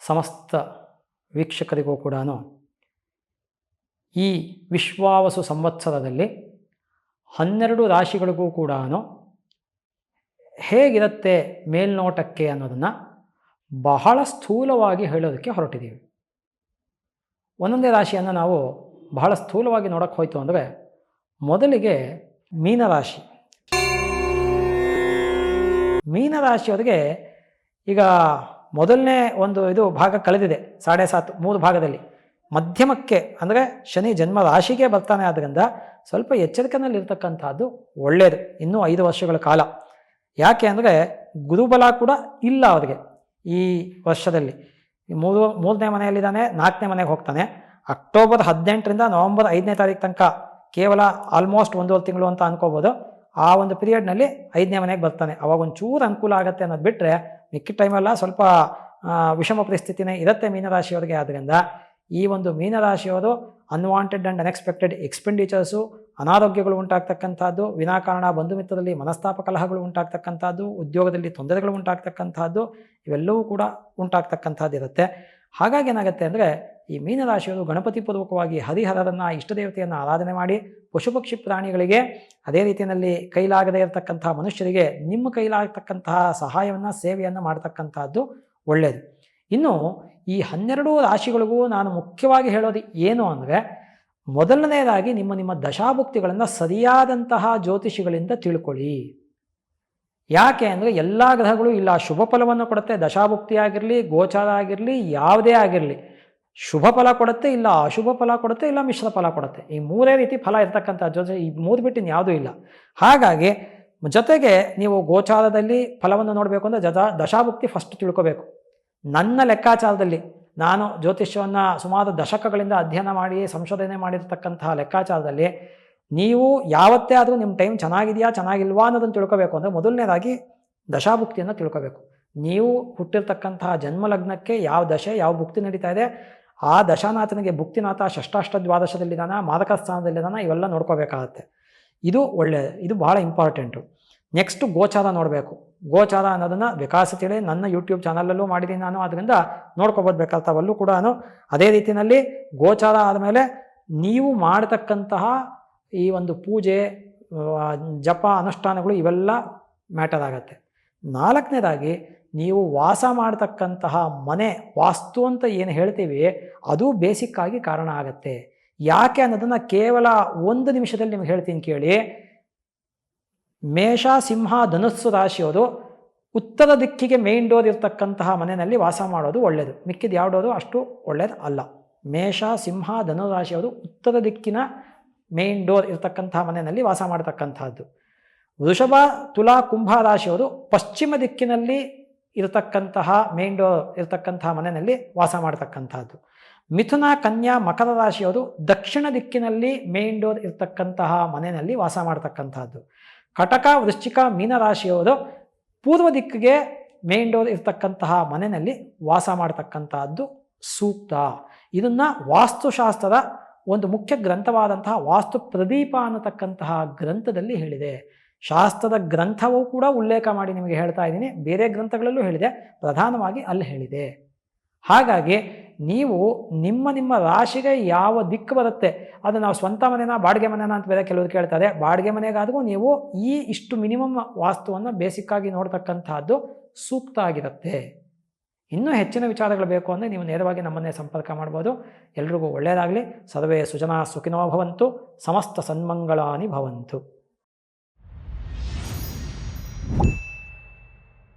ಸಮಸ್ತ ವೀಕ್ಷಕರಿಗೂ ಕೂಡ ಈ ವಿಶ್ವಾವಸು ಸಂವತ್ಸರದಲ್ಲಿ ಹನ್ನೆರಡು ರಾಶಿಗಳಿಗೂ ಕೂಡ ಹೇಗಿರುತ್ತೆ ಮೇಲ್ನೋಟಕ್ಕೆ ಅನ್ನೋದನ್ನು ಬಹಳ ಸ್ಥೂಲವಾಗಿ ಹೇಳೋದಕ್ಕೆ ಹೊರಟಿದ್ದೀವಿ. ಒಂದೊಂದೇ ರಾಶಿಯನ್ನು ನಾವು ಬಹಳ ಸ್ಥೂಲವಾಗಿ ನೋಡೋಕ್ಕೆ ಹೋಯಿತು ಅಂದರೆ ಮೊದಲಿಗೆ ಮೀನರಾಶಿ ಮೀನರಾಶಿಯವರಿಗೆ ಈಗ ಮೊದಲನೇ ಒಂದು ಇದು ಭಾಗ ಕಳೆದಿದೆ, ಸಾಡೆ ಸಾತ್ ಮೂರು ಭಾಗದಲ್ಲಿ. ಮಧ್ಯಮಕ್ಕೆ, ಅಂದರೆ ಶನಿ ಜನ್ಮ ರಾಶಿಗೆ ಬರ್ತಾನೆ ಆದ್ದರಿಂದ ಸ್ವಲ್ಪ ಎಚ್ಚರಿಕೆನಲ್ಲಿರ್ತಕ್ಕಂಥದ್ದು ಒಳ್ಳೆಯದು ಇನ್ನೂ ಐದು ವರ್ಷಗಳ ಕಾಲ. ಯಾಕೆ ಅಂದರೆ ಗುರುಬಲ ಕೂಡ ಇಲ್ಲ ಅವರಿಗೆ ಈ ವರ್ಷದಲ್ಲಿ. ಮೂರು, ಮೂರನೇ ಮನೆಯಲ್ಲಿದ್ದಾನೆ, ನಾಲ್ಕನೇ ಮನೆಗೆ ಹೋಗ್ತಾನೆ. ಅಕ್ಟೋಬರ್ ಹದಿನೆಂಟರಿಂದ ನವಂಬರ್ ಐದನೇ ತಾರೀಕು ತನಕ ಕೇವಲ ಆಲ್ಮೋಸ್ಟ್ ಒಂದೂವರೆ ತಿಂಗಳು ಅಂತ ಅನ್ಕೋಬೋದು. ಆ ಒಂದು ಪೀರಿಯಡ್ನಲ್ಲಿ ಐದನೇ ಮನೆಗೆ ಬರ್ತಾನೆ. ಅವಾಗ ಒಂಚೂರು ಅನುಕೂಲ ಆಗುತ್ತೆ ಅನ್ನೋದು ಬಿಟ್ಟರೆ ಮಿಕ್ಕಿದ ಟೈಮೆಲ್ಲ ಸ್ವಲ್ಪ ವಿಷಮ ಪರಿಸ್ಥಿತಿನೇ ಇರುತ್ತೆ ಮೀನರಾಶಿಯವ್ರಿಗೆ. ಆದ್ದರಿಂದ ಈ ಒಂದು ಮೀನರಾಶಿಯವರು ಅನ್ವಾಂಟೆಡ್ ಆ್ಯಂಡ್ ಅನ್ಎಕ್ಸ್ಪೆಕ್ಟೆಡ್ ಎಕ್ಸ್ಪೆಂಡಿಚರ್ಸು ಅನಾರೋಗ್ಯಗಳು ಉಂಟಾಗ್ತಕ್ಕಂಥದ್ದು, ವಿನಾಕಾರಣ ಬಂಧು ಮಿತ್ರದಲ್ಲಿ ಮನಸ್ತಾಪ ಕಲಹಗಳು ಉಂಟಾಗ್ತಕ್ಕಂಥದ್ದು, ಉದ್ಯೋಗದಲ್ಲಿ ತೊಂದರೆಗಳು ಉಂಟಾಗ್ತಕ್ಕಂಥದ್ದು, ಇವೆಲ್ಲವೂ ಕೂಡ ಉಂಟಾಗ್ತಕ್ಕಂಥದ್ದು ಇರುತ್ತೆ ಹಾಗಾಗಿ ಏನಾಗುತ್ತೆ ಅಂದರೆ ಈ ಮೀನರಾಶಿಯವರು ಗಣಪತಿ ಪೂರ್ವಕವಾಗಿ ಹರಿಹರರನ್ನು, ಇಷ್ಟದೇವತೆಯನ್ನು ಆರಾಧನೆ ಮಾಡಿ ಪಶು ಪಕ್ಷಿ ಪ್ರಾಣಿಗಳಿಗೆ ಅದೇ ರೀತಿಯಲ್ಲಿ ಕೈಲಾಗದೇ ಇರತಕ್ಕಂತಹ ಮನುಷ್ಯರಿಗೆ ನಿಮ್ಮ ಕೈಲಾಗತಕ್ಕಂತಹ ಸಹಾಯವನ್ನು, ಸೇವೆಯನ್ನು ಮಾಡತಕ್ಕಂಥದ್ದು ಒಳ್ಳೆಯದು ಇನ್ನು ಈ ಹನ್ನೆರಡು ರಾಶಿಗಳಿಗೂ ನಾನು ಮುಖ್ಯವಾಗಿ ಹೇಳೋದು ಏನು ಅಂದರೆ ಮೊದಲನೆಯದಾಗಿ ನಿಮ್ಮ ನಿಮ್ಮ ದಶಾಭುಕ್ತಿಗಳನ್ನು ಸರಿಯಾದಂತಹ ಜ್ಯೋತಿಷಿಗಳಿಂದ ತಿಳ್ಕೊಳ್ಳಿ. ಯಾಕೆ ಅಂದರೆ ಎಲ್ಲ ಗ್ರಹಗಳು ಇಲ್ಲ, ಶುಭ ಫಲವನ್ನು ಕೊಡುತ್ತೆ. ದಶಾಭುಕ್ತಿ ಆಗಿರಲಿ, ಗೋಚಾರ ಆಗಿರಲಿ, ಯಾವುದೇ ಆಗಿರಲಿ. ಶುಭ ಫಲ ಕೊಡುತ್ತೆ ಇಲ್ಲ, ಅಶುಭ ಫಲ ಕೊಡುತ್ತೆ ಇಲ್ಲ, ಮಿಶ್ರ ಫಲ ಕೊಡುತ್ತೆ. ಈ ಮೂರೇ ರೀತಿ ಫಲ ಇರತಕ್ಕಂಥ ಜೊತೆ ಈ ಮೂರು ಬಿಟ್ಟು ಯಾವುದೂ ಇಲ್ಲ. ಹಾಗಾಗಿ ಜೊತೆಗೆ ನೀವು ಗೋಚಾರದಲ್ಲಿ ಫಲವನ್ನು ನೋಡಬೇಕು ಅಂದರೆ ಜದ ದಶಾಭುಕ್ತಿ ಫಸ್ಟ್ ತಿಳ್ಕೋಬೇಕು. ನನ್ನ ಲೆಕ್ಕಾಚಾರದಲ್ಲಿ ನಾನು ಜ್ಯೋತಿಷ್ಯವನ್ನು ಸುಮಾರು ದಶಕಗಳಿಂದ ಅಧ್ಯಯನ ಮಾಡಿ, ಸಂಶೋಧನೆ ಮಾಡಿರ್ತಕ್ಕಂತಹ ಲೆಕ್ಕಾಚಾರದಲ್ಲಿ ನೀವು ಯಾವತ್ತೇ ಆದರೂ ನಿಮ್ಮ ಟೈಮ್ ಚೆನ್ನಾಗಿದೆಯಾ, ಚೆನ್ನಾಗಿಲ್ವಾ ಅನ್ನೋದನ್ನು ತಿಳ್ಕೋಬೇಕು. ಅಂದರೆ ಮೊದಲನೇದಾಗಿ ದಶಾಭುಕ್ತಿಯನ್ನು ತಿಳ್ಕೋಬೇಕು. ನೀವು ಹುಟ್ಟಿರ್ತಕ್ಕಂತಹ ಜನ್ಮ ಲಗ್ನಕ್ಕೆ ಯಾವ ದಶೆ, ಯಾವ ಭುಕ್ತಿ ನಡೀತಾ ಇದೆ, ಆ ದಶಾನಾಥನಿಗೆ ಭುಕ್ತಿನಾಥ ಷಷ್ಟಾಷ್ಟ ದ್ವಾದಶದಲ್ಲಿದ್ದಾನ ಮಾದಕ ಸ್ಥಾನದಲ್ಲಿದ್ದಾನ ಇವೆಲ್ಲ ನೋಡ್ಕೋಬೇಕಾಗತ್ತೆ. ಇದು ಒಳ್ಳೆಯ ಇದು ಭಾಳ ಇಂಪಾರ್ಟೆಂಟು ನೆಕ್ಸ್ಟ್ ಗೋಚಾರ ನೋಡಬೇಕು. ಗೋಚಾರ ಅನ್ನೋದನ್ನು ವಿಕಾಸ ತಿಳಿ ನನ್ನ ಯೂಟ್ಯೂಬ್ ಚಾನಲಲ್ಲೂ ಮಾಡಿದ್ದೀನಿ ನಾನು. ಅದರಿಂದ ನೋಡ್ಕೊಬೋದು ಬೇಕಾಗ್ತಾವಲ್ಲೂ ಕೂಡ ಅದೇ ರೀತಿಯಲ್ಲಿ ಗೋಚಾರ ಆದಮೇಲೆ ನೀವು ಮಾಡತಕ್ಕಂತಹ ಈ ಒಂದು ಪೂಜೆ ಜಪ, ಅನುಷ್ಠಾನಗಳು ಇವೆಲ್ಲ ಮ್ಯಾಟರ್ ಆಗತ್ತೆ. ನಾಲ್ಕನೇದಾಗಿ, ನೀವು ವಾಸ ಮಾಡತಕ್ಕಂತಹ ಮನೆ, ವಾಸ್ತು ಅಂತ ಏನು ಹೇಳ್ತೀವಿ, ಅದು ಬೇಸಿಕ್ಕಾಗಿ ಕಾರಣ ಆಗತ್ತೆ. ಯಾಕೆ ಅನ್ನೋದನ್ನು ಕೇವಲ ಒಂದು ನಿಮಿಷದಲ್ಲಿ ನಿಮ್ಗೆ ಹೇಳ್ತೀನಿ ಕೇಳಿ. ಮೇಷ, ಸಿಂಹ, ಧನುಸ್ಸು ರಾಶಿಯೋದು ಉತ್ತರ ದಿಕ್ಕಿಗೆ ಮೇನ್ ಡೋರ್ ಇರ್ತಕ್ಕಂತಹ ಮನೆಯಲ್ಲಿ ವಾಸ ಮಾಡೋದು ಒಳ್ಳೆಯದು ಮಿಕ್ಕಿದ ಯಾವ ಅಷ್ಟು ಒಳ್ಳೆಯದು ಅಲ್ಲ. ಮೇಷ, ಸಿಂಹ ಧನುರಾಶಿಯವರು ಉತ್ತರ ದಿಕ್ಕಿನ ಮೇನ್ ಡೋರ್ ಇರತಕ್ಕಂಥ ಮನೆಯಲ್ಲಿ ವಾಸ ಮಾಡತಕ್ಕಂತಹದ್ದು ವೃಷಭ, ತುಲಾ, ಕುಂಭ ರಾಶಿಯವರು ಪಶ್ಚಿಮ ದಿಕ್ಕಿನಲ್ಲಿ ಇರತಕ್ಕಂತಹ ಮೇನ್ ಡೋರ್ ಇರತಕ್ಕಂತಹ ಮನೆಯಲ್ಲಿ ವಾಸ ಮಾಡತಕ್ಕಂತಹದ್ದು ಮಿಥುನ, ಕನ್ಯಾ, ಮಕರ ರಾಶಿಯವರು ದಕ್ಷಿಣ ದಿಕ್ಕಿನಲ್ಲಿ ಮೇನ್ ಡೋರ್ ಇರತಕ್ಕಂತಹ ಮನೆಯಲ್ಲಿ ವಾಸ ಮಾಡತಕ್ಕಂತಹದ್ದು ಕಟಕ, ವೃಶ್ಚಿಕ ಮೀನರಾಶಿಯವರು ಪೂರ್ವ ದಿಕ್ಕಿಗೆ ಮೇನ್ ಡೋರ್ ಇರತಕ್ಕಂತಹ ಮನೆಯಲ್ಲಿ ವಾಸ ಮಾಡತಕ್ಕಂತಹದ್ದು ಸೂಕ್ತ. ಇದನ್ನು ವಾಸ್ತುಶಾಸ್ತ್ರದ ಒಂದು ಮುಖ್ಯ ಗ್ರಂಥವಾದಂತಹ ವಾಸ್ತು ಪ್ರದೀಪ ಅನ್ನತಕ್ಕಂತಹ ಗ್ರಂಥದಲ್ಲಿ ಹೇಳಿದೆ. ಶಾಸ್ತ್ರದ ಗ್ರಂಥವೂ ಕೂಡ ಉಲ್ಲೇಖ ಮಾಡಿ ನಿಮಗೆ ಹೇಳ್ತಾ ಇದ್ದೀನಿ. ಬೇರೆ ಗ್ರಂಥಗಳಲ್ಲೂ ಹೇಳಿದೆ. ಪ್ರಧಾನವಾಗಿ ಅಲ್ಲಿ ಹೇಳಿದೆ. ಹಾಗಾಗಿ ನೀವು ನಿಮ್ಮ ನಿಮ್ಮ ರಾಶಿಗೆ ಯಾವ ದಿಕ್ಕು ಬರುತ್ತೆ, ಅದು ನಾವು ಸ್ವಂತ ಮನೆನ, ಬಾಡಿಗೆ ಮನೆನ ಅಂತ ಬೇರೆ ಕೆಲವರು ಕೇಳ್ತಾರೆ. ಬಾಡಿಗೆ ಮನೆಗಾದರೂ ನೀವು ಈ ಇಷ್ಟು ಮಿನಿಮಮ್ ವಾಸ್ತುವನ್ನು ಬೇಸಿಕ್ಕಾಗಿ ನೋಡ್ತಕ್ಕಂತಹದ್ದು ಸೂಕ್ತ ಆಗಿರುತ್ತೆ. ಇನ್ನೂ ಹೆಚ್ಚಿನ ವಿಚಾರಗಳು ಬೇಕು ಅಂದರೆ ನೀವು ನೇರವಾಗಿ ನಮ್ಮನ್ನೇ ಸಂಪರ್ಕ ಮಾಡ್ಬೋದು. ಎಲ್ರಿಗೂ ಒಳ್ಳೆಯದಾಗಲಿ ಸರ್ವೇ ಸುಜನಾ ಸುಖಿನೋ ಭವಂತು. ಸಮಸ್ತ ಸನ್ಮಂಗಳಾನಿ ಭವಂತು.